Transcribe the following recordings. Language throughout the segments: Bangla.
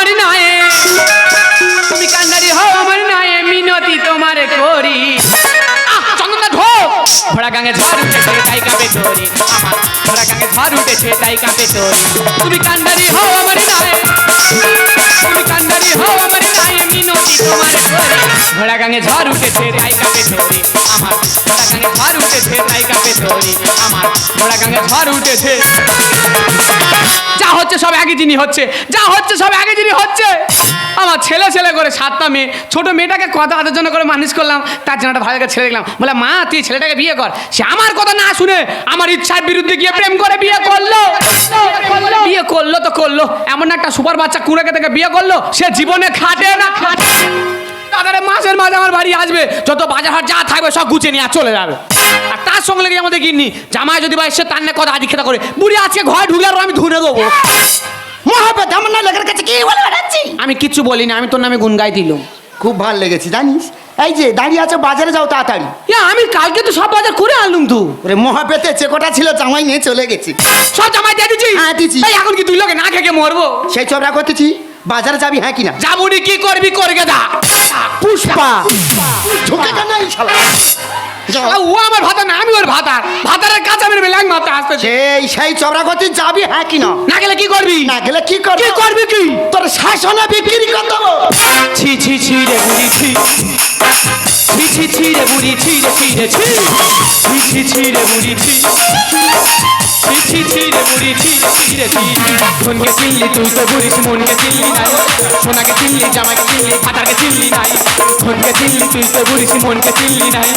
আমার নায়ে। তুমি কান্ডারি হও, আমার নায়ে। মিনতি তোমার করি। ঘোড়া গাঙে ঝড় উঠেছে, তাই কাঁপে ঘোড়া গাঙে ঝড় উঠেছে, তাই কাঁপে তোরি তুমি কান্ডারি হও, আমার নায়ে। তুমি কান্ডারি হও, আমার নায়ে। মিনতি তোমার করি। ঘোড়া গাঙে ঝড় উঠেছে, তাই কাঁপে তোরি আমার ঘোড়া গাঙে ঝড় উঠেছে, তাই কাঁপে তোরি আমার ঘোড়া গাঙে ঝড় উঠেছে। যা হচ্ছে সব একই জিনিস হচ্ছে। যা হচ্ছে সব একই জিনিস হচ্ছে। আমার ছেলে ছেলে করে সাতটা মেয়ে, ছোট মেয়েটাকে কথা হাতের জন্য করে মানুষ করলাম, তার জন্য একটা ভালো ছেলে দেখলাম। বলে, মা, তুই ছেলেটাকে বিয়ে কর। সে আমার কথা না শুনে আমার ইচ্ছার বিরুদ্ধে গিয়ে প্রেম করে বিয়ে করল। বিয়ে করল তো করল। এমন একটা সুপার বাচ্চা কুড়েকে থেকে বিয়ে করল, সে জীবনে খাটে না, খাটে তাদের মাসের মাঝে আমার বাড়ি আসবে। যত বাজার হাট যা থাকবে সব গুছিয়ে নিয়ে চলে যাবে। তার সঙ্গে লেগে আমাদের গিন্নি। জামাই যদি বা এসে তার নিয়ে কথা আদি খেতা করে বুড়ি আজকে ঘরে ঢুকে আর আমি ধুনে দেবো। মহাপত আমার না লোকের কাছে কি বলে বেড়াচ্ছি? আমি কিচ্ছু বলিনি আমি তোর নামে গুন গাই দিলাম। খুব ভালো লেগেছে জানিস? এই যে দাঁড়িয়ে আছো বাজারে যাও তাড়াতাড়ি। আমি কালকে তো সব বাজার করে আনলুম তো। ওরে মহাপেতে চেকোটা ছিল জামাই নিয়ে চলে গেছি। সব জামাই দিয়ে দিচ্ছি? হ্যাঁ, দিছি। এই এখন কি তুই লোকে না খেয়ে মরবো? সেই চবরা করতেছি বাজারে যাবি হ্যাঁ কিনা? যাবুনি কি করবি করগে দা পুষ্পা। ঢুকে কেন এই শালা ও আমার ভাতা না আমি ওর ভাতার ভাতারের কাছে আমি ল্যাং মারতে আসতে সেই সেই চবরা করতে যাবি হ্যাঁ কিনা? না গেলে কি করবি? না গেলে কি করবি? কি করবি কি? তোর শাসনে বিক্রি করে দেবো। ছি ছি ছি রে বুড়ি ছি। ছি ছি ছি রে বুড়ি ছি রে ছি রে ছি ছি ছি রে বুড়ি ছি। ছি ছি রে বুড়ি, ছি ছি রে ছি। মনকে চিনলি তুই তো বুড়িস, মনকে চিনলি নাই। সোনাকে চিনলি জামাকে চিনলি ফাটাকে চিনলি নাই। মনকে চিনলি তুই তো বুড়িস, মনকে চিনলি নাই।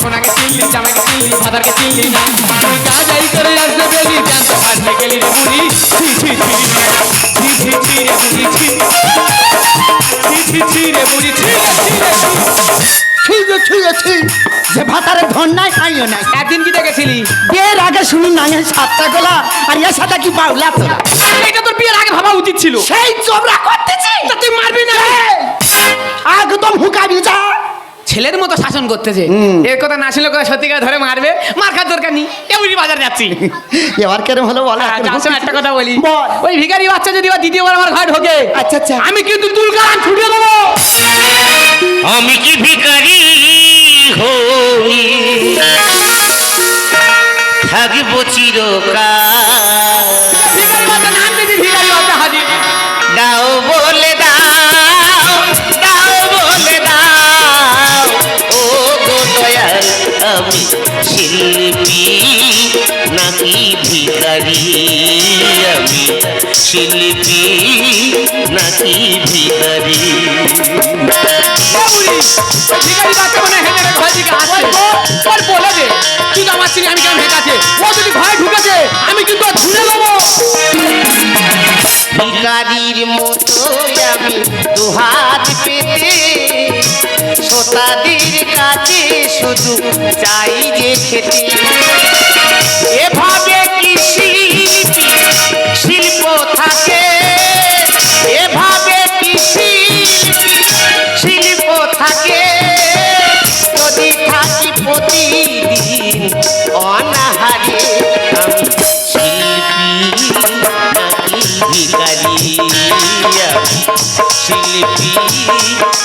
সোনাকে চিনলি জামাকে চিনলি ফাটাকে চিনলি নাই। তুই কাজাই করে আসতে বেলি জানতে পারলে গেলি রে বুড়ি। ছি ছি। ছি ছি ছি রে বুড়ি, ছি। যে ভাতারে ধন নাই খাইও নাই। একদিন কি দেখেছিলি? বিয়ের আগে শুনি নাঙে সাতটা গোলা। আর এর সাথে কি বাউলা তো এটা তোর বিয়ের আগে ভাবা উচিত ছিল। সেই চবরা করতেছি তুই মারবি না। একদম হুকাবি যা। ছেলের মতো শাসন করতেছে। এর কথা না শুনলে কথা সত্যিকার ধরে মারবে? মার খাওয়ার দরকার নেই। এমনি বাজার যাচ্ছি। এবার কেরম হলো বলো? হ্যাঁ, একটা কথা বলি। ওই ভিখারি বাচ্চা যদি দ্বিতীয়বার আমার ঘরে ঢোকে আচ্ছা আচ্ছা। আমি কিন্তু দুলগান ছুটে দেবো। আমি কি ভিখারি হই? থাকব চিরকাল। শিল্পী নাকি ভিখারি বাবুরি, ভিখারি বাচ্চা মনে হেঁটে হেঁটে ঘর দিকে আসছে। ওর বলে দে, তুই তো আমার চিনি, আমি কেমন হেঁটাছে। ও যদি ঘরে ঢুকেছে, আমি কিন্তু ছুঁড়ে দেবো। ভিকারির মতো আমি দুহাত পেতে শ্রোতাদের কাছে শুধু চাই যে খেতে এভাবে কি শিল্পী শিল্প থাকে এভাবে কি শিল্পী থাকে। যদি থাকি প্রতিদিন শিল্পী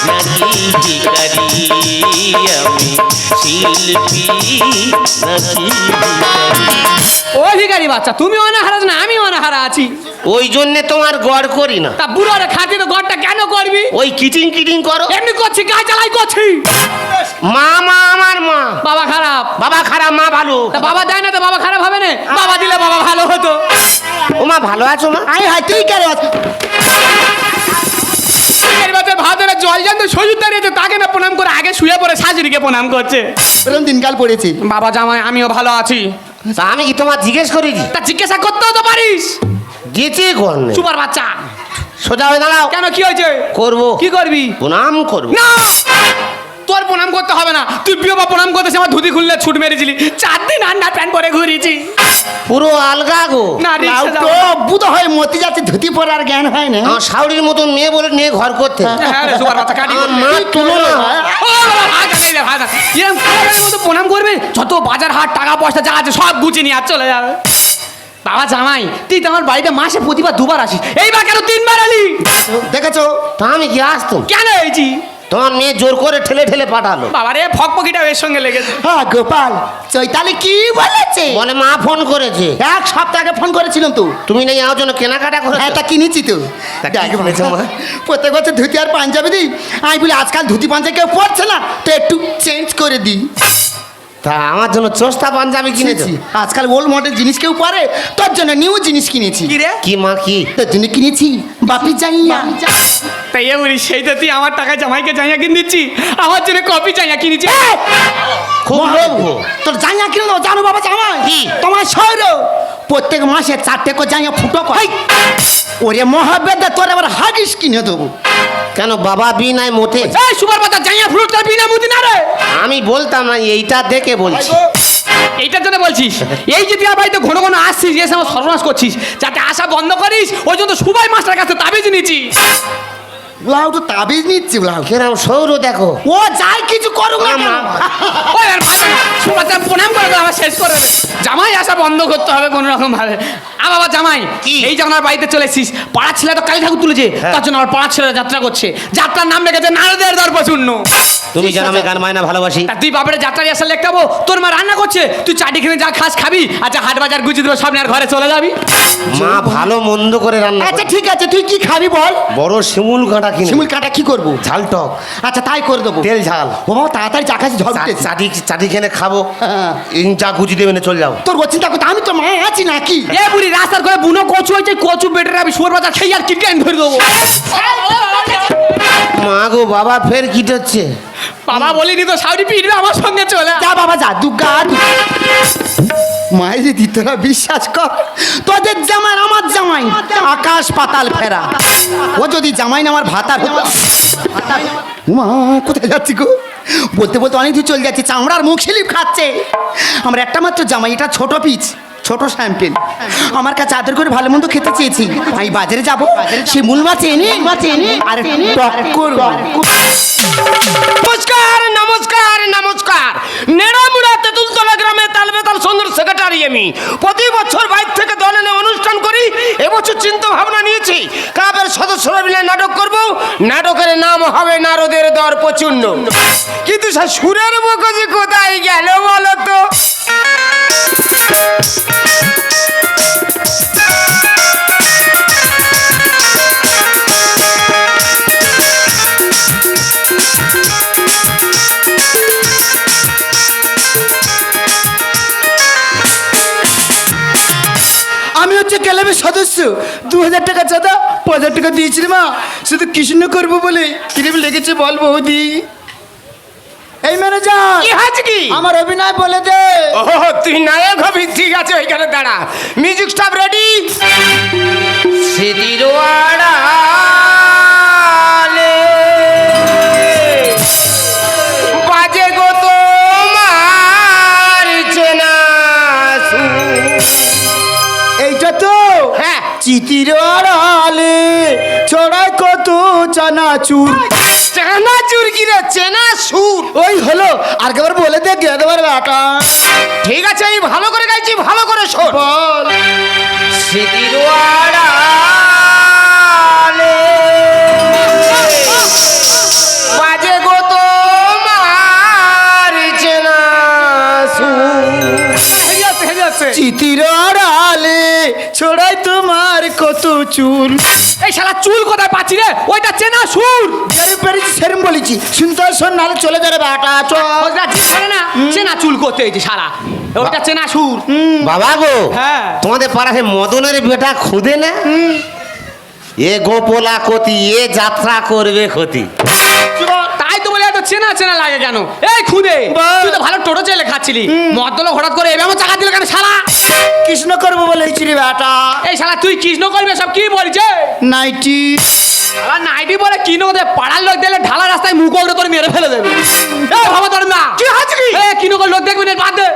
নাকি আমি শিল্পী ও ভিখারি বাচ্চা তুমি অনাহারা না আমি অনাহারা আছি। ওই জন্যে তোমার গড় করি না। তা বুড়োর খাতির ঘরটা কেন করবি? ওই কিটিং কিটিং করো। এমনি করছি গায়ে চালাই করছি। মা মা আমার মা। বাবা খারাপ। বাবা খারাপ মা ভালো। তা বাবা দেয় না তো বাবা খারাপ হবে না? বাবা দিলে বাবা ভালো হতো। ও মা ভালো আছো মা? আই হাই তুই কেন বাচ্চার ভাতের জল জানতো সজুর দাঁড়িয়েছে তাকে না প্রণাম করে আগে শুয়ে পড়ে শাশুড়িকে প্রণাম করছে। এরকম দিনকাল পড়েছি। বাবা জামাই আমিও ভালো আছি। তা আমি কি তোমার জিজ্ঞেস করেছি তা জিজ্ঞাসা করতেও তো পারিস। গেছে কোন সুপার বাচ্চা। সোজা হয়ে দাঁড়াও। কেন কি হয়েছে? করব। কি করবি? প্রণাম করব। না! তোর প্রণাম করতে হবে না। তুই বিয়ে বা প্রণাম করতে আমার ধুতি খুললে ছুট মেরেছিলি। চার দিন আন্ডার প্যান্ট পরে ঘুরেছি। পুরো আলগা গো। না তো যাব। বুধ হয় মতি যাচ্ছে ধুতি পরে আর জ্ঞান হয় না। আমার শাউরির মতন মেয়ে বলে নিয়ে ঘর করতে। হ্যাঁ রে, সুপার বাচ্চা কাটি আমার মা তুলো না। ও বাবা, নেই রে। এরম মতো প্রণাম করবে? যত বাজার হাট টাকা পয়সা যা আছে সব গুছিয়ে নিয়ে আর চলে যাবে। বাবা জামাই তুই তো আমার বাড়িতে মাসে প্রতিবার দুবার আসিস। এইবার কেন তিনবার আলি দেখেছ? তা আমি কি আসতো কেন হয়েছি তোমার মেয়ে জোর করে ঠেলে ঠেলে পাঠালো। বাবা রে ফকফকিটা এর সঙ্গে লেগেছে। হ্যাঁ গোপাল চৈতালি কি বলেছে? বলে মা ফোন করেছে। এক সপ্তাহ আগে ফোন করেছিলাম তো। তুমি নেই আমার জন্য কেনাকাটা করে হ্যাঁ তা কিনেছি তো। তা কি দেখ কিনেছো মা? প্রত্যেক বছর ধুতি আর পাঞ্জাবি দিই। আমি বলি আজকাল ধুতি পাঞ্জাবি কেউ পড়ছে না তো একটু চেঞ্জ করে দিই। তা আমার জন্য চোস্তা পাঞ্জাবি কিনেছি? কিনেছি আজকাল ওল্ড মডেল জিনিস কেউ পরে তোর জন্য নিউ জিনিস কিনেছি। কি রে? কি মা কি? তোর জন্য কিনেছি বাপি যাইয়া তাই এ বলি সেই তো তুই আমার টাকায় জামাইকে জাইয়া কিনে দিচ্ছি আমার জন্য কপি জাইয়া কিনেছি খুব লোভ গো। তোর জাইয়া কিনে দাও জানো বাবা জামাই? কি? তোমার শহর প্রত্যেক মাসে চারটে করে জাইয়া ফুটো কর। ওরে মহাবেদে তোর আবার হাগিস কিনে দেবো। কেন বাবা বি নাই মোটে? এই সুপার পাতা জাইয়া তার বিনা মুদি না রে! আমি বলতাম না এইটা দেখে বলছি। এইটার জন্য বলছিস এই যে তুই বাড়িতে ঘন ঘন আসছিস এসে আমার সর্বনাশ করছিস যাতে আসা বন্ধ করিস ওই জন্য সুবাই মাস্টার কাছে তাবিজ নিয়েছি ব্লাউ তো তাবিজ নিচ্ছি ব্লাউ কেরাম সৌর দেখো। ও যাই কিছু করুক না কেন? ওই আর ভাই সুপার প্রণাম করে দাও, আমার শেষ করে জামাই আসা বন্ধ করতে হবে কোনো রকম ভাবে আ বাবা জামাই কি? এই যখন আমার বাড়িতে চলে এসিস ছেলে তো কালী ঠাকুর তুলেছে হ্যাঁ। তার জন্য আমার পাড়ার ছেলেরা যাত্রা করছে। যাত্রার নাম রেখেছে নারদের দর্প শূন্য তুমি জানো আমি গান মায়না ভালোবাসি। তা তুই বাপের যাত্রা রিহার্সাল লেখাবো তোর মা রান্না করছে তুই চাটি খেলে যা খাস খাবি আচ্ছা হাট বাজার গুছিয়ে দেবো সামনে আর ঘরে চলে যাবি। মা ভালো মন্দ করে রান্না। আচ্ছা ঠিক আছে তুই কি খাবি বল? বড় শিমুল কাঁটা কিনে শিমুল কাটা কি করব? ঝাল টক। আচ্ছা তাই করে দেবো। তেল ঝাল। ও বাবা তাড়াতাড়ি চা খাচ্ছি ঝড় চাটি চাটি খেনে খাব। হ্যাঁ। ইন চা গুজি দেবে না চলে যাও। তোর ও চিন্তা করতে আমি তো মা আছি নাকি? এ বুড়ি রাস্তার করে বুনো কচু হয়েছে কচু বেটার আমি সোর বাজার খেয়ে আর কিটকে ধরে দেবো। মা গো বাবা ফের কি হচ্ছে। বাবা বলিনি তো, সাউরি পিটবে আমার সঙ্গে, চলে যা বাবা, যা দুগা মায়ের দি তোরা বিশ্বাস কর, তোদের জামাই আমার জামাই, আকাশ পাতাল ফেরা। ও যদি জামাই না, আমার ভাতার হতো মা কোথায় যাচ্ছি গো? বলতে বলতে অনেক দূর চলে যাচ্ছে, চামড়ার মুখ স্লিপ খাচ্ছে। আমার একটা মাত্র জামাই, এটা ছোট পিচ। ছোট স্যাম্পেল আমার কাছে আদর করে ভালো মন্দ খেতে চেয়েছি। আমি বাজারে যাব। সে মূল মাছ এনে মাছ এনে আর টক করব। নমস্কার নমস্কার নমস্কার। নেড়ামুড়া তেঁতুলতলা গ্রামে তালবেতাল সুন্দর সেক্রেটারি আমি। প্রতি বছর বাইর থেকে দলে নিয়ে অনুষ্ঠান করি। এবছর চিন্তা ভাবনা নিয়েছি। ক্লাবের সদস্যরা মিলে নাটক করব। নাটকের নাম হবে নারদের দর প্রচুন্ন কিন্তু সুরের মুখোজি কোথায় গেল বলো তো? হচ্ছে ক্লাবের সদস্য। দু হাজার টাকা চাঁদা পাঁচ হাজার টাকা দিয়েছিলাম মা। শুধু কৃষ্ণ করব বলে। কিরম লেগেছে বল বৌদি। এই ম্যানেজার! কি হয়েছে কি? আমার অভিনয় বলে দে। ও তুই নায়ক হবি ঠিক আছে ওইখানে দাঁড়া। মিউজিক স্টাফ রেডি স্মৃতির আড়ালে। বাজে গো তোমার চেনা এইটা তো হ্যাঁ। চিতির আড়ালে ছড়ায় কত চানাচুর। চেনা সুর? ওই হলো আর একবার বলে দে গে দেবার বেটা। ঠিক আছে আমি ভালো করে গাইছি ভালো করে শোন। বল। স্মৃতির চিতির আড়ালে ছড়ায় তোমার কত চুল। এই শালা চুল কোথায় পাচ্ছি রে? ওইটা চেনা সুর। যেরম পেরেছি সেরম বলেছি। শুনতে শোন নাহলে চলে যাবে বেটা চল। ওটা না চেনা চুল করতে হয়েছে শালা। ওইটা চেনা সুর। বাবা গো হ্যাঁ। তোমাদের পাড়াতে মদনের বেটা খুদে না? এ গোপলা কতি এ যাত্রা করবে ক্ষতি। তো চেনা চেনা লাগে কেন? এই খুদে তুই তো ভালো টোটো চেলে খাচ্ছিলি। মদ্দলো হঠাৎ করে এভাবে আমার চাকা দিল কেন শালা? কৃষ্ণ করব বলেছি রে বেটা। এই শালা তুই কৃষ্ণ করবে সব কি বলছে? নাইটি। শালা নাইটি বলে কি নদে পাড়ার লোক দেখলে ঢালা রাস্তায় মুখ ওগুলো তোর মেরে ফেলে দেবে। এই ভাবা তোর না কি কি এই কি নগর লোক দেখবি না বাদ দে।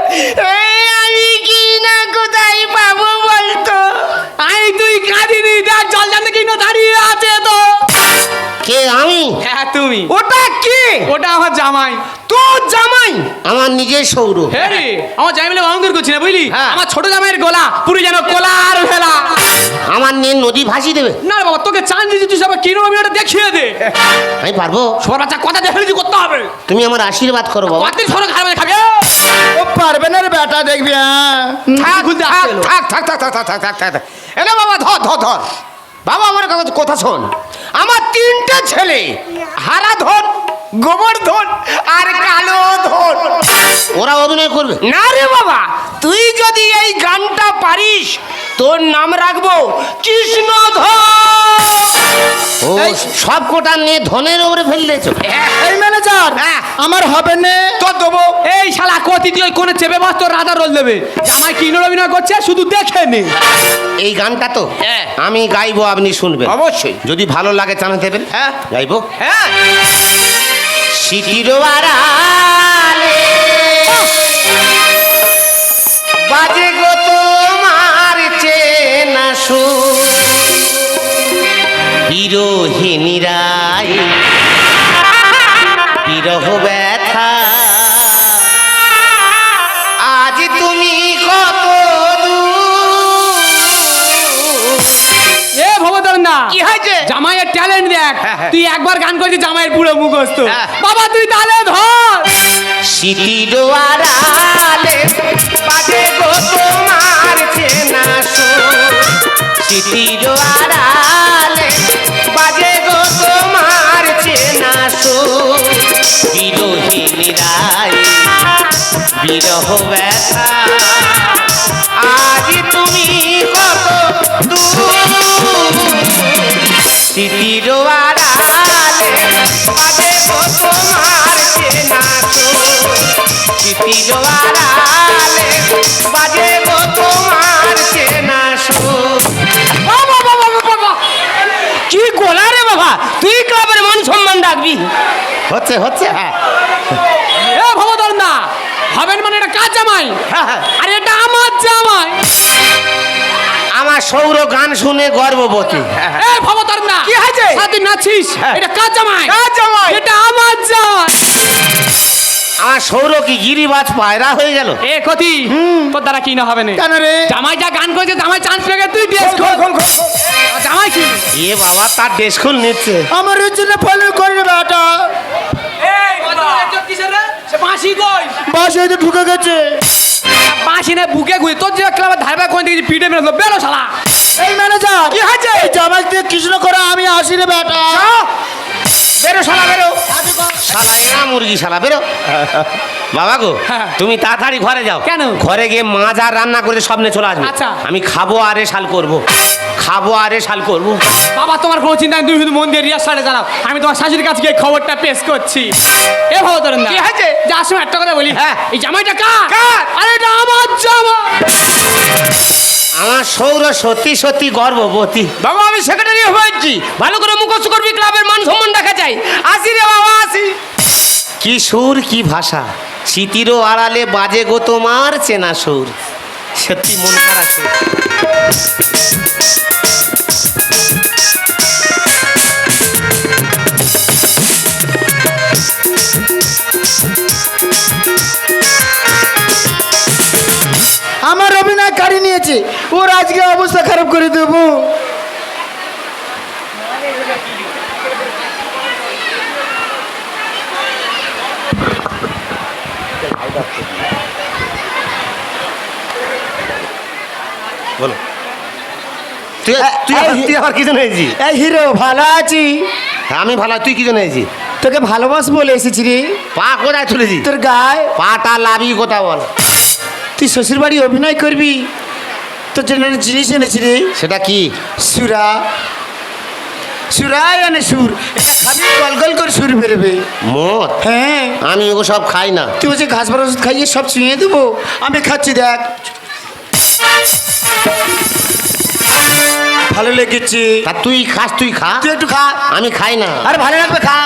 এই আমি কি না কোথায় পাবো বলতো? আই তুই কাঁদিনি দেখ জল জানতে কি না দাঁড়িয়ে আছে তো। কে আমি? হ্যাঁ তুমি। ওটা কি? ওটা আমার জামাই। তোর জামাই? আমার নিজের সৌর হ্যাঁ রে আমার জামাই বলে অহংকার করছি না বুঝলি? হ্যাঁ। আমার ছোট জামাইয়ের গলা পুরো যেন কোলার ভেলা। আমার নিয়ে নদী ভাসি দেবে। না রে বাবা তোকে চান দিয়েছি তুই সবাই কিনো আমি ওটা দেখিয়ে দে। আমি পারব। সবার বাচ্চা কথা দেখে করতে হবে। তুমি আমার আশীর্বাদ করো বাবা। কতদিন সরক হারবে খাবে? ও পারবে না রে বেটা দেখবি হ্যাঁ? থাক থাক থাক থাক থাক থাক থাক থাক এলে বাবা ধর ধর ধর। বাবা আমার কথা কথা শোন। আমার তিনটে ছেলে হারা ধন গোবর্ধন আর কালো ধন। ওরা অভিনয় করবে? না রে বাবা তুই যদি এই গানটা পারিস তোর নাম রাখব কৃষ্ণধর ও সব কোটা নিয়ে ধনের ওপরে ফেললেছো এই ম্যানেজার হ্যাঁ। আমার হবে না। তোর দেবো। এই শালা কতি তুই ওই কোনে চেপে বাস তোর রাধা রোল দেবে। জামাই কিনোর অভিনয় করছে? শুধু দেখে নে। এই গানটা তো হ্যাঁ। আমি গাইবো আপনি শুনবেন। অবশ্যই। যদি ভালো লাগে জানা দেবেন হ্যাঁ। গাইবো। হ্যাঁ। সিটির আড়ালে। বাজে গো তোমার চেনা সু বিরোহিনীরাই বিরহ ব্যথা কি হয়েছে? জামাইয়ের ট্যালেন্ট দেখ। হ্যাঁ, হ্যাঁ। তুই একবার গান করছিস জামাইয়ের পুরো মুখস্থ। হ্যাঁ। বাবা তুই তাহলে ধর। সিটির আড়ালে গো তোমার চেনা সিটির আড়ালে বাজে গো তোমার চেনা সুর। বিরোহিনী রায় বিরহ ব্যথা আজ তুমি স্মৃতির আড়ালে বাজে তোমার চেনা সুর। স্মৃতির আড়ালে বাজে তোমার চেনা সুর। বাবা বাবা বাবা বাবা। কি গোলা রে বাবা? তুই ক্লাবের মান সম্মান ডাকবি হচ্ছে হচ্ছে হ্যাঁ। এ ভবতর না হবেন মানে এটা কাজ জামাই আর এটা আমার জামাই। আমার সৌর গান শুনে গর্ভবতী। না কি হয়েছে? তুই নাচিস হ্যাঁ। এটা কাজ জামাই? কাজ জামাই। এটা আমার জামাই আমার সৌর কি গিরিবাজ পায়রা হয়ে গেল? এ কতি তোর দ্বারা কি না হবে না? কেন রে? জামাই যা গান করেছে জামাই চান্স পেয়ে তুই ড্রেস খোল। জামাই কি? এ বাবা তার ডেস খুল নিচ্ছে। আমার জন্য ফলো করে রে বেটা। এই কিসের রে সে বাঁশি কই বাসে তো ঢুকে গেছে। বাঁশি না বুকে গুই তোর যে ক্লাবের ধারবা কোন দিকে পিটে মেরে বেরো শালা। এই ম্যানেজার কি হয়েছে? জামাই দিয়ে কৃষ্ণ করে আমি আসি রে বেটা বেরো শালা বেরো। শালা এরা মুরগি শালা বেরো। বাবা গো হ্যাঁ। তুমি তাড়াতাড়ি ঘরে যাও। কেন? ঘরে গিয়ে মাছ আর রান্না করে সামনে চলে আসবে। আচ্ছা। আমি খাব আরে শাল করব। খাব আরে শাল করব। বাবা তোমার কোনো চিন্তা নেই তুমি শুধু মন দিয়ে রিহার্সালে জানাও আমি তোমার শাশুড়ির কাছে গিয়ে খবরটা পেশ করছি। এ ভাবো তরুণ কি হয়েছে? যার সময় একটা কথা বলি। হ্যাঁ। এই জামাইটা কার? কার? আরে এটা আমার জামাই। আমার সৌর সত্যি সত্যি গর্ভবতী। বাবা আমি সেক্রেটারি হয়েছি ভালো করে মুখস্থ করবি ক্লাবের মান সম্মান দেখা যায়। আসি রে বাবা আসি। কি সুর কি ভাষা। স্মৃতিরও আড়ালে বাজে গো তোমার চেনা সুর। সত্যি মন খারাপ। আমার অভিনয় কাড়ি নিয়েছে। ওর আজকে অবস্থা খারাপ করে দেবো। বলো। তুই তুই তুই আবার কি জন্য এই হিরো ভালো আছি। আমি ভালো তুই কি জন্য হয়েছি তোকে ভালোবাস বলে এসেছি রে। পা কোথায় তুলেছি তোর গায়ে। পাটা লাভি কোথা বল? তুই শ্বশুর বাড়ি অভিনয় করবি? তোর জন্য জিনিস এনেছি রে। সেটা কি? সুরা। সুরাই আনে সুর। এটা খাবি গল গল করে সুর বেরোবে। মদ? হ্যাঁ। আমি ওগো সব খাই না। তুই বলছি ঘাস বার ওষুধ খাইয়ে সব ছুঁয়ে দেবো? আমি খাচ্ছি দেখ। ভালো লেগেছে। তা তুই খাস তুই খা। তুই একটু খা। আমি খাই না। আরে ভালো লাগবে খা।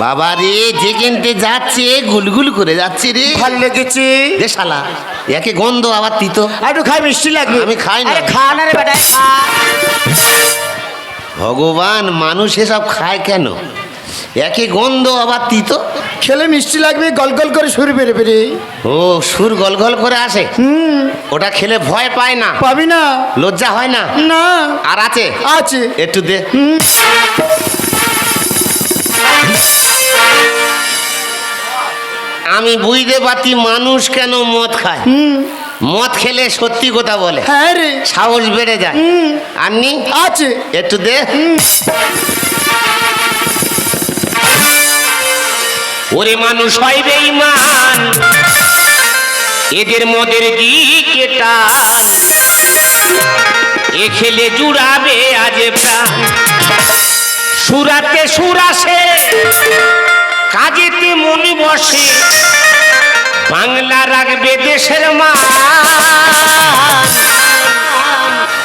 বাবা রে যে কিনতে যাচ্ছে গুলগুল করে যাচ্ছে রে। ভালো লেগেছে। রে শালা একে গন্ধ আবার তিতো। আর একটু খাই মিষ্টি লাগবে। আমি খাই না। খা না রে বেটা খা। ভগবান মানুষ এসব খায় কেন? একই গন্ধ আবার তিতো খেলে মিষ্টি লাগবে গল গল করে সুর বেড়ে বেড়ে। ও সুর গল গল করে আসে? হুম। ওটা খেলে ভয় পায় না। পাবি না। লজ্জা হয় না? না। আর আছে? আছে। একটু দে। আমি বুঝতে পারছি মানুষ কেন মদ খায়। মদ খেলে সত্যি কথা বলে। হ্যাঁ রে। সাহস বেড়ে যায়। আননি আছে। একটু দে। ওরে মানুষ হয় বেঈমান এদের মদের দিকে টান এ খেলে জুড়াবে আজ প্রাণ। সুরাতে সুরাসে কাজেতে মন বসে। বাংলা রাখবে দেশের মান।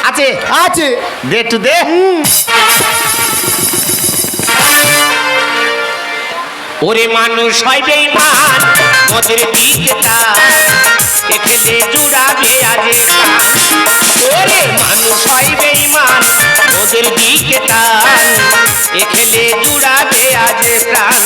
আছে? আছে। দে টু দে। ওরে মানুষ হয় বেঈমান মদের তার দেখলে জুড়াবে আজে। ওরে মানুষ হয় বেঈমান, মদের দিকে তার দেখলে জুড়াবে আজে প্রাণ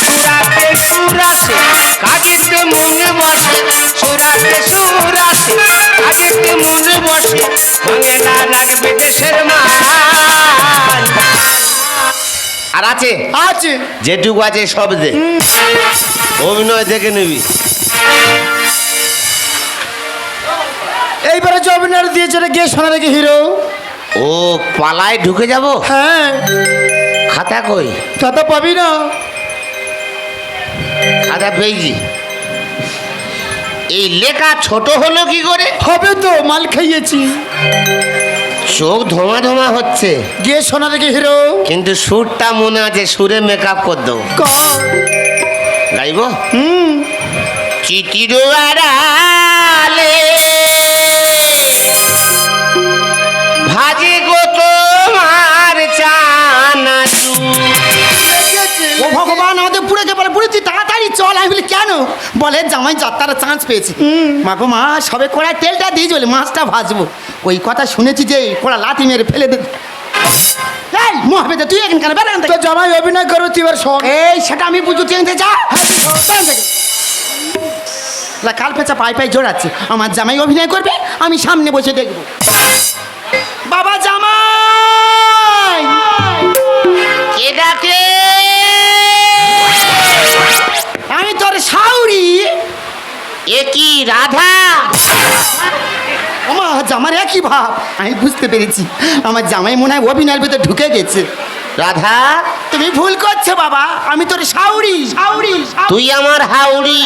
সুরাতে সুরাসে কাজেতে মনে বসে সুরাতে সুরাসে কাজেতে মনে বসে বাংলা রাখবে দেশের মান আর আছে? আছে। যেটুকু আছে সব দে। অভিনয় দেখে নিবি। এইবারে যে অভিনয় দিয়েছে গিয়ে শোনা রেখে হিরো। ও পালায় ঢুকে যাব? হ্যাঁ। খাতা কই? তা তো পাবি না। খাতা পেয়েছি এই লেখা ছোট হলো কি করে? হবে তো মাল খাইয়েছি। চোখ ধোঁয়া ধোঁয়া হচ্ছে। গিয়ে শোনা দেখি হিরো। কিন্তু সুরটা মনে আছে সুরে মেকআপ করে। দেবো গাইব? হুম। চিঠির আড়ালে ভাজে ও ভগবান আমাদের পুড়ে কে বলে পুড়েছি তাড়াতাড়ি চল। আমি বলি কেন? বলে জামাই যাত্রার চান্স পেয়েছি। মা গো মা সবে কড়াই তেলটা দিয়ে চলে মাছটা ভাজবো। ওই কথা শুনেছি যে কোড়া লাথি মেরে ফেলে দে এই মহাবেদে তুই এখানে কেন? বেড়ান তো জামাই অভিনয় করো তুই এবার শখ এই সেটা আমি বুঝু থেকে যা। কাল পেঁচা পাই পাই জোড়াচ্ছে। আমার জামাই অভিনয় করবে আমি সামনে বসে দেখব। একই ভাব? আমি বুঝতে পেরেছি। আমার জামাই মনে হয় অভিনয়ের ভিতরে ঢুকে গেছে। রাধা তুমি ভুল করছ বাবা। আমি তোর সাউরি সাউরি তুই আমার হাউড়ি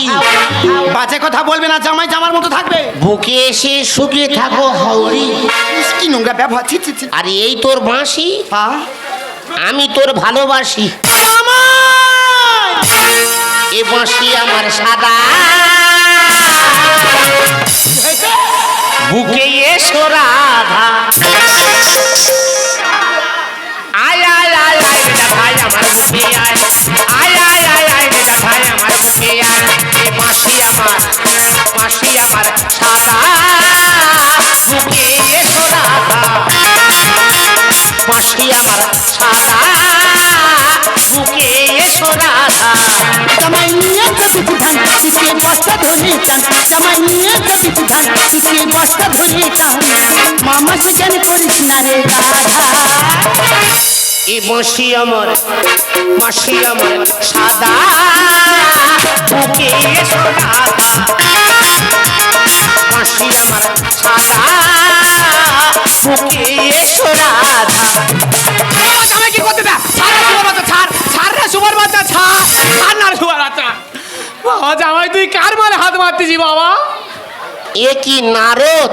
বাজে কথা বলবে না জামাই জামার মতো থাকবে। বুকে এসে শুকিয়ে থাকো ইস, কি নোংরা ব্যবহার। ছি আর এই তোর বাঁশি? আমি তোর ভালোবাসি। এ বাঁশি আমার সাদা। বুকে এসো রাধা। আয় আয় আয় আয় বেটা ভাই আমার বুকে আয়। আয় আয় আয় আয় বেটা ভাই আমার বুকে আয়। এ বাঁশি আমার বাঁশি আমার সাদা বুকে এসো রাধা। জামাই নিয়ে যাবি ধান পিছিয়ে বস্তা ধরে টান জামাই নিয়ে যাবি ধান পিছিয়ে বস্তা ধরে টান মামা সেখানে করিস না রে এ বাঁশি আমার বাঁশি আমার সাদা বুকে এসো রাধা বাঁশি আমার সাদা বুকে এসো রাধা জামাই কি করতে দা ছাড় সুবার বাচ্চা ছাড় ছাড় রে সুবার বাচ্চা ছাড়। ছাড় না রে বাচ্চা। বাবা জামাই তুই কার মারে হাত মারতেছি বাবা? এ কি নারদ?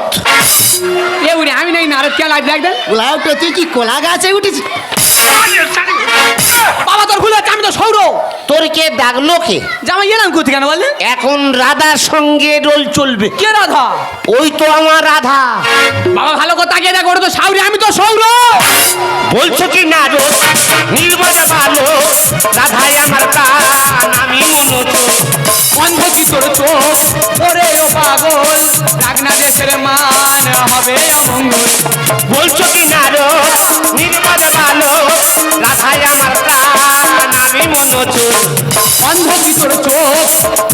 এ উনি আমি নাই নারদ কে লাগ দেখ তো তুই কি কোলা গাছে উঠেছিস? বাবা তোর ভুল আমি তো সৌর তোর কে ডাকলো কে? জামাই এলাম করতে কেন বললেন এখন রাধার সঙ্গে রোল চলবে। কে রাধা? ওই তো আমার রাধা। বাবা ভালো কথা কে দেখ ওটা তো সাউরি আমি তো সৌর বলছো কি নারদ? নির্বাচ ভালো রাধাই আমার প্রাণ আমি মনোজ অন্ধ কি তোর চোখ? ওরে ও পাগল রাগনা দেশের মান হবে অমঙ্গল। বলছো কি নারদ নির্মল বালক, রাধায় আমার প্রাণ। আমি বছর অন্ধ কি তোর চোখ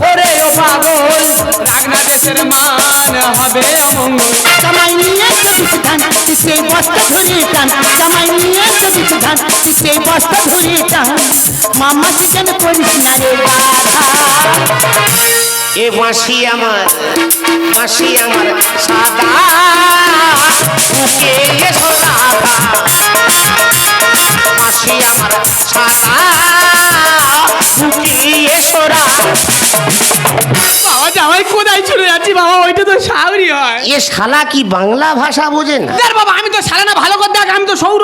ওরে ও পাগল রাগনা দেশের মান হবে অমঙ্গল। জামাই নিয়ে চবিস ধান সেই বস্তা ধরে টান। জামাই নিয়ে চবিস ধান সেই বস্তা ধরে টান। মামা চিকেন করিস না রে এ মাসি আমার মাসি আমার সাদা। বুকে রাধা মাসি আমার সাদা। বাবা জামাই কোথায় চলে যাচ্ছি বাবা ওইটা তো সাউরি হয় এ শালা কি বাংলা ভাষা বোঝে না দেখ বাবা আমি তো সারা না ভালো করে দেখ আমি তো সৌর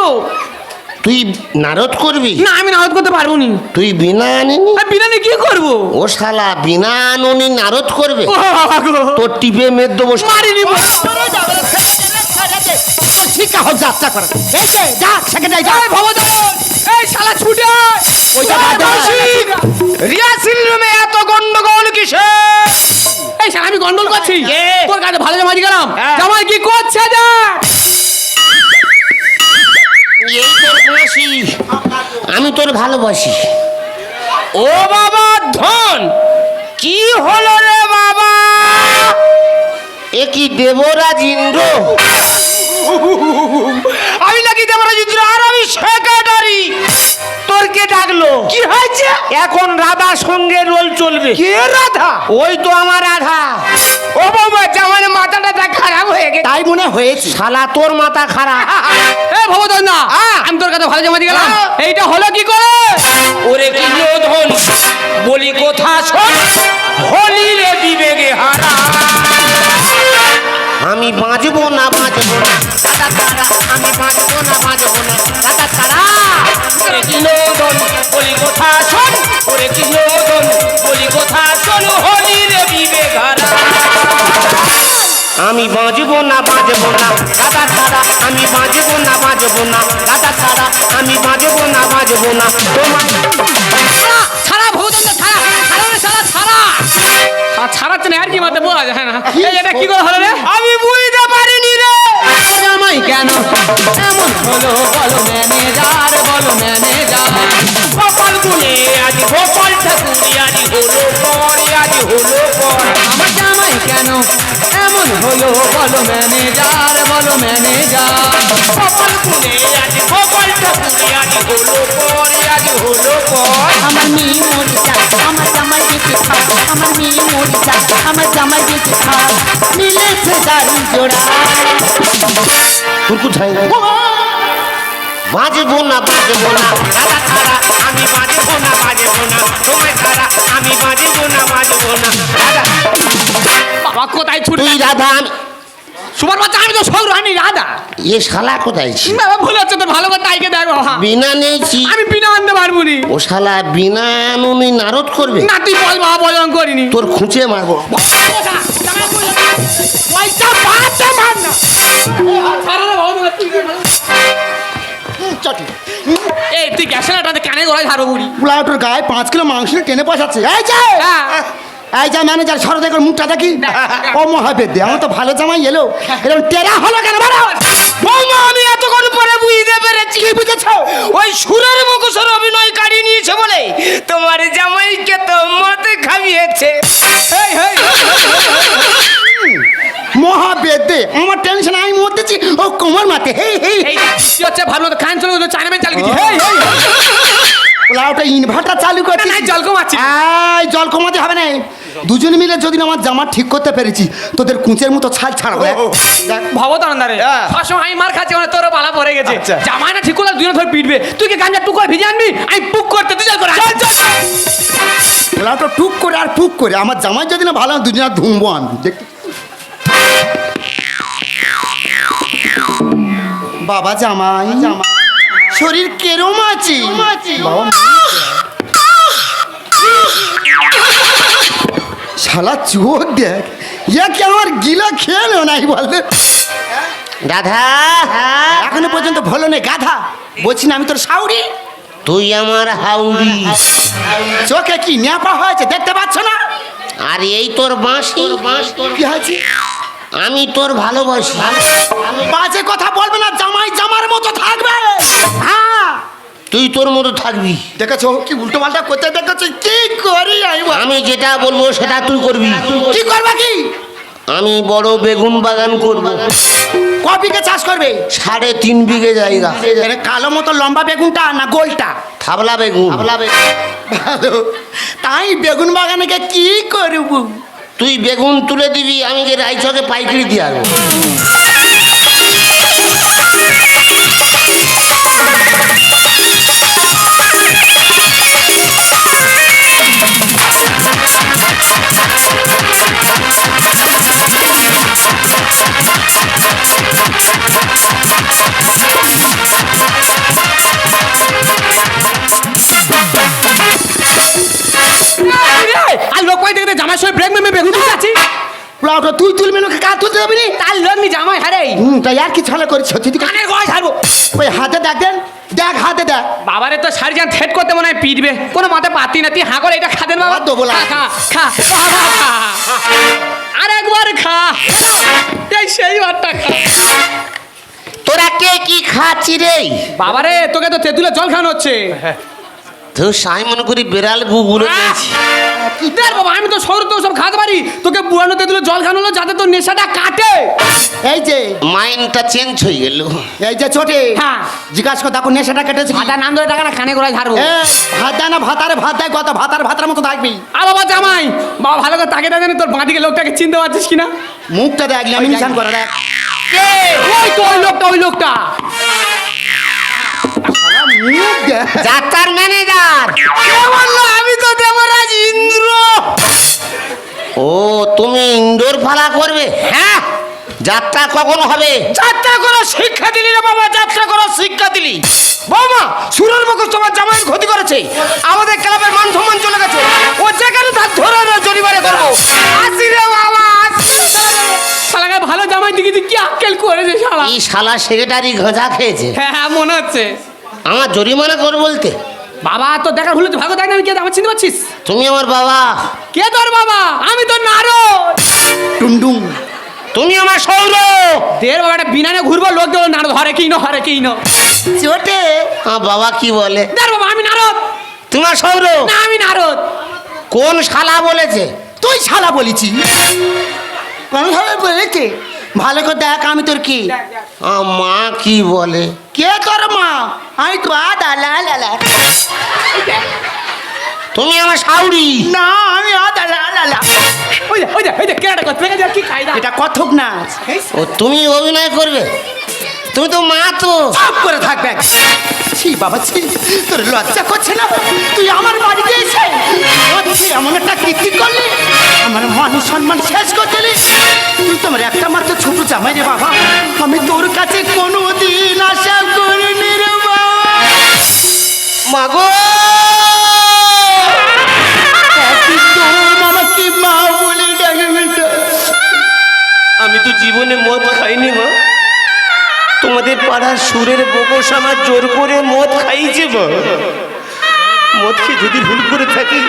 তুই নারদ করবি না আমি নারদ করতে পারব নি তুই বিনা আনিনি আর বিরিয়ানি কি করব ও শালা বিনা আনুনি নারদ করবে তোর টিপে মেদ দেবো মারিনি যাত্রা করে এই যে যা সেকেন্ডারি যা ভবদল এই শালা ছুটে রুমে এত গন্ডগোল কিসে? এই শালা আমি গন্ডল করছি। তোর কাছে ভালো জামাই গেলাম। হ্যাঁ। জামাই কি করছে দেখ? এই তোর মাসি আমি তোর ভালোবাসি। ও বাবা ধন! কি হলো রে বাবা? এ কি দেবরাজ ইন্দ্র? আমি নাকি দেবরাজ ইন্দ্র? আর আমি সেক্রেটারি কে ডাকলো। কি হয়েছে? এখন রাধা সঙ্গে রোল চলবে। কে রাধা? ওই তো আমার রাধা। ও বাবা জামানের মাথাটা দেখ খারাপ হয়ে গেছে। তাই মনে হয়েছে। শালা তোর মাথা খারাপ। এ ভবদল না আমি তোর কাছে ভালো জামাই গেলাম হ্যাঁ। এইটা হলো কি করে? ওরে কি ধন? বলি কথা শোন। হোলি রে বিবেকে হারা। আমি বাঁচবো না বাঁচবো না? আমি বাঁচবো আমি বাঁচবো না বাঁচবো না। দাদা তারা আমি বাঁচবো না বাঁচবো না। দাদা তারা আমি বাঁচবো না বাঁচবো না। তোমার ছাড়া ছাড়া ভবদল ছাড়া ছাড়া রে শালা ছাড়া। আর কি মাতে বোঝা যায় না এটা কি করে হলো রে? আমি বুঝতে পারিনি রে। কেন? এমন হলো বলো ম্যানেজার বলো ম্যানেজার। গোপাল গুনে আজ গোপাল ঠাকুরি আজ হলো পরে আজ হলো পর। আমার জামাই কেন? এমন হলো বলো ম্যানেজার বলো ম্যানেজার। গোপাল গুনে আজ গোপাল ঠাকুরি আজ হলো পরে আজ হলো পর আমার মেয়ে মরে যায় আমার জামাই বেঁচে থাক আমার মেয়ে মরে যায় আমার জামাই বেঁচে থাক। মিলেছে দারুণ জোড়া। কুরকু ছাই বাঁচবো না বাঁচবো না। দাদা তারা আমি বাঁচবো না বাঁচবো না তোমায় তারা আমি বাঁচবো না বাঁচবো না দাদা বাবা কোথায় ছুটে তুই রাধা আমি সুপার বাচ্চা আমি তো সৌর আমি রাধা। এ শালা কোথায় ছিল বাবা ভুল হচ্ছে তো ভালো করে তাইকে দেখ বাবা। বিনা নেছি। আমি বিনা আনতে পারব নি। ও শালা বিনা নুনি নারদ করবে? না তুই বল বাবা আমি করিনি। তোর খুঁচে মারবো। পয়সা বাড়াতে পার না। চটি। এই তুই গ্যাস না কানে গলায় ধারো বুড়ি পোলাওটোর গায়ে পাঁচ কিলো মাংস টেনে পয়সাচ্ছে। এই যে! হ্যাঁ। এই যে ম্যানেজার সরদে করে মুখটা দেখি। ও মহাবেদ দে আমার তো ভালো জামাই এলো। এরকম টেরা হলো কেন বাড়া? বৌমা আমি এতক্ষণ পরে বুঝতে পেরেছি। কি বুঝেছ? ওই সুরের মুখোশের অভিনয় কাটিয়ে নিয়েছে বলে তোমার জামাইকে তো মতে খাইয়েছে। এই এই। মহাবেদ। দে আমার টেনশন আমি মরতেছি ও কোমর মাতে হেই হেই এই কি হচ্ছে? ভালো মতো খান চলে গেলো চায়না চাল হেই হেই পোলাওটা ইনভার্টার চালু করছি না, জল কমাচ্ছি। এই জল কমাতে হবে না। দুজন মিলে যদি আমার জামা ঠিক করতে পেরেছি তোদের কুঁচের মতো ছাল ছাড়বো দেখ, ভবতানন্দারে সবসময় আমি মার খাচ্ছি মানে তোরও পালা পড়ে গেছে। আচ্ছা। জামাই না ঠিক করলে দুজন ধরে পিটবে। তুই কি গাঞ্জা টুক করে ভিজে আনবি? আমি পুক করতে তুই চল করে চল চল পোলাওটা টুক করে আর টুক করে। আমার জামাই যদি না ভালো হয়, দুজনে ধুমবো আমি দেখতে বাবা জামাই জামাই শরীর কেরম আছে? বাবা শালা চোখ দেখ ইয়া কি আমার গিলা খেলো নাই বলতে দাদা এখনও পর্যন্ত ভালো নেই গাধা। বলছি না আমি তোর সাউরি তুই আমার হাউড়ি চোখে কি ন্যাপা হয়েছে দেখতে পাচ্ছ না? আর এই তোর বাঁশি। কি হয়েছে? আমি তোর ভালোবাসি। বাজে কথা বলবে না জামাই জামার মতো থাকবে। হ্যাঁ। তুই তোর মতো থাকবি। দেখেছ কি উল্টো পাল্টা করতে দেখেছ? কি করি আমি? আমি যেটা বলব সেটা তুই করবি। কি করবা কি? আমি বড় বেগুন বাগান করব। কপিকে চাষ করবে? সাড়ে তিন বিঘে জায়গা। কালো মতো লম্বা বেগুনটা না গোলটা? থাবলা বেগুন। থাবলা ভালো। তাই বেগুন বাগানে কি করব? তুই বেগুন তুলে দিবি আমি রায়চকে পাইকারি দিয়ে আসব জামাই সঙ্গে ব্রেক মেমে বেগুন আছি প্লাউটা তুই তুলবি লোকে কাজ তুলতে যাবি নি? তার লোক নি জামাই হারে হুম তাই আর কি ছলে করিস? সত্যি তুই কানের গয় ছাড়বো। ওই হাতে দেখ দেন দেখ হাতে দেখ। বাবারে তো শাড়ি যান থেট করতে মনে হয় পিটবে। কোনো মাথা পাতি না তুই হা করে এটা খাদেন বাবা। দেবো না। খা খা খা খা। আর খা। এই সেই বারটা খা। তোরা কে কি খাচ্ছি রে? বাবারে তোকে তো তেঁতুলে জল খাওয়ানো হচ্ছে। তো সাই মনে করি বিড়াল গুগুলো নিয়েছি দেখ বাবা আমি তো শহর তো সব খাতে পারি। তোকে বুয়ানো তেঁতুলে জল খাওয়ানো যাতে তোর নেশাটা কাটে। এই যে মাইন্ডটা চেঞ্জ হয়ে গেল। এই যে ছোটে হ্যাঁ। জিজ্ঞাসা কর দেখো নেশাটা কেটেছে কি? ভাতা নাম ধরে টাকা না খানে ঝাড়বো এ, ভাত দেয় না ভাতারে ভাত দেয় কত ভাতার ভাতার মতো থাকবি আর বাবা জামাই বাবা ভালো করে তাকে দেখেন তোর বাঁদিকে লোকটাকে চিনতে পারছিস কিনা? মুখটা দেখ ল্যামিনেশন করে দেখ। ওই তো ওই লোকটা ওই লোকটা। ম্যানেজার আমি তো ও তুমি ইনডোর ফালা করবে? হ্যাঁ? যাত্রা কখন হবে? যাত্রা করার শিক্ষা দিলি রে বাবা যাত্রা করার শিক্ষা দিলি। বৌমা সুরের মুখোশ তোমার জামাইয়ের ক্ষতি করেছে। আমাদের ক্লাবের মান সম্মান চলে গেছে। ও যেখানে তার ধরে না জরিমানা করব আসি রে বাবা শালাকে ভালো জামাই দিকে কি আক্কেল করেছে শালা। এই শালা সেক্রেটারি গাঁজা খেয়েছে। হ্যাঁ হ্যাঁ মনে হচ্ছে। আমার জরিমানা কর বলতে। বাবা তো দেখার হলে তো ভালো দেখ না আমি কে? আমার চিনতে পারছিস? তুমি আমার বাবা। কে তোর বাবা? আমি তো নারদ। টুনডুং তুমি আমার সৌর দের বাবা একটা বিনানে ঘুরবো লোক দেবো নারদ হরে কি ন হরে কি ন চোটে। আমার বাবা কি বলে? দের বাবা আমি নারদ। তোমার সৌর না আমি নারদ। কোন শালা বলেছে? তুই শালা বলেছিস। বলেছি কোনভাবে বলেছে? ভালো করে দেখ আমি তোর কি? মা কি বলে? কে তোর মা? আমি তো আদা লা লা লা তুমি আমার সাউরি না আমি এটা কথক নাচ। ও তুমি অভিনয় করবে? তুমি তো মা তো। করে থাকবে। ছি বাবা ছি তোর লজ্জা করছে না? তুই আমার বাড়িতে এসে তুই এমন একটা কীর্তি করলি? আমার মান সম্মান শেষ করে দিলি? তুই তোমার একটা মাত্র ছোট জামাই রে বাবা। আমি তোর কাছে কোনো দিন আশা করিনি রে মাগো! আমি তো জীবনে মদ খাইনি মা। তোমাদের পাড়ার সুরের বকস আমার জোর করে মদ খাইছে মদ খেয়ে যদি ভুল করে থাকি,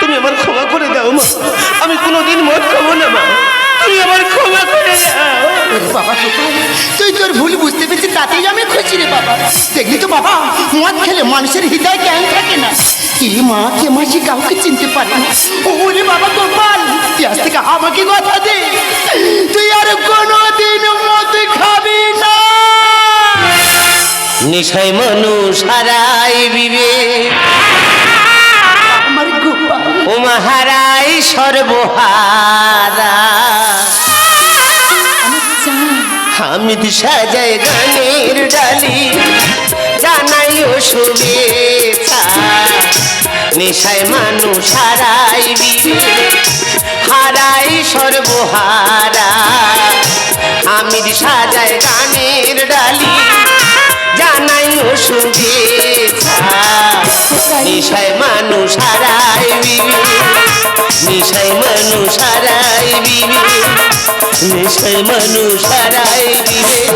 তুমি আমার ক্ষমা করে দাও মা। আমি কোনোদিন মদ খাব না মা। তুমি আমার ক্ষমা করে তুই তোর ভুল বুঝতে পেরেছিস, তাতেই আমি খুশি রে বাবা। দেখলি তো বাবা, মদ খেলে মানুষের হৃদয় জ্ঞান থাকে না। কে মা, কে মাসি কাউকে চিনতে পারে না। ওরে বাবা গোপাল, তুই আজ থেকে আমাকে কথা নেশায় মানুষ হারাই বিবেক। আমার গোপাল ও মাহারাই সর্বহারা। হামিদ সাজায় গানের ডালি জানাই ও শুভেচ্ছা। নেশায় মানুষ হারাই বিবেক হারাই সর্বহারা। হামিদ সাজায় গানের ডালি জানাই শুভেচ্ছা নেশায় মানুষ হারাই বিবি নেশায় মানুষ হারাই বিবি নেশায় মানুষ হারাই বিবেক